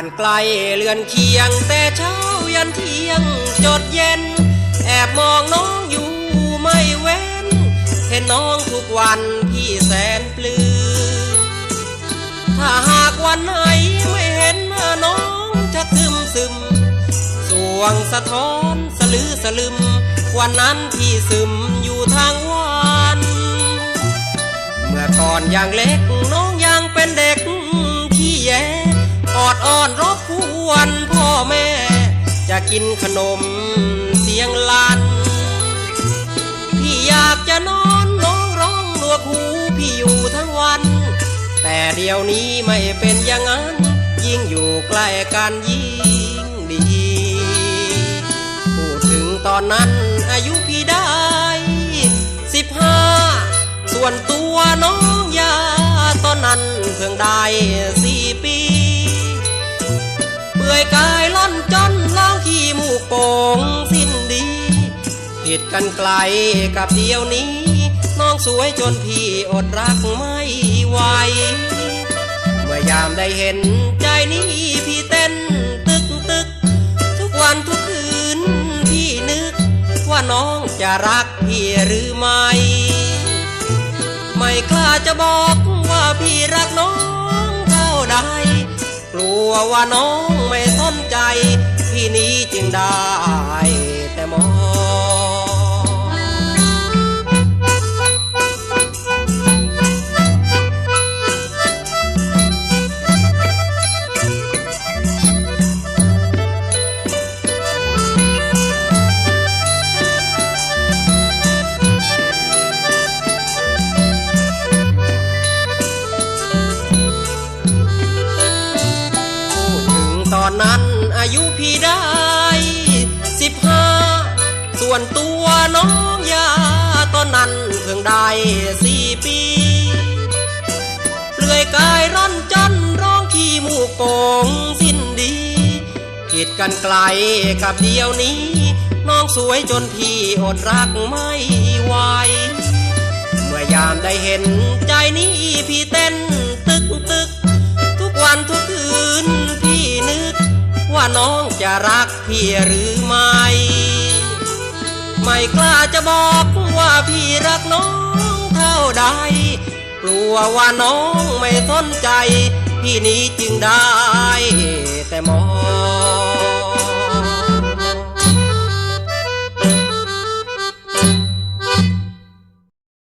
านไกลเรือนเคียง แต่เช้ายันเที่ยงจดเย็น แอบมองน้องอยู่ไม่เว้น เห็นน้องทุกวันพี่แสนปลื้มถ้าหากวันไหนไม่เห็นน้าน้องจะซึมซึม สวงสะท้อนสลือสลึม วันนั้นพี่ซึมอยู่ทางวัน เมื่อก่อนยังเล็ก กินขนมเสียงลันพี่อยากจะนอนน้องร้องหนวกหูพี่อยู่ทั้งวัน แต่เดี๋ยวนี้ไม่เป็นอย่างนั้น ยิ่งอยู่ใกล้กันยิ่งดี พูดถึงตอนนั้นอายุพี่ได้สิบห้าส่วนตัวน้องยาตอนนั้นเพิ่งได้สี่ปี เปื่อยกายล่อน ผิดกันไกลกับเดียวนี้ น้องสวยจนพี่อดรักไม่ไหว เมื่อยามได้เห็นใจนี้พี่เต้นตึกตึก ทุกวันทุกคืนพี่นึก ว่าน้องจะรักพี่หรือไม่ ไม่กล้าจะบอกว่าพี่รักน้องเท่าใด กลัวว่าน้องไม่สนใจ พี่นี้จึงได้แต่มอง อนนั้นอายุพี่ได้สิบห้าส่วนตัวน้องยาตอนนั้นเพิ่งได้สี่ปีเปลือยกายร่อนจนร้องขี้มูกโป่งสิ้นดีผิดกันไกลกับเดียวนี้ น้องสวยจนพี่อดรักไม่ไหวเมื่อยามได้เห็นใจนี้พี่เต้นตึกตึก ว่าน้องจะรักพี่หรือไม่ ไม่กล้าจะบอกว่าพี่รักน้องเท่าใด กลัวว่าน้องไม่สนใจ พี่นี้จึงได้แต่มอง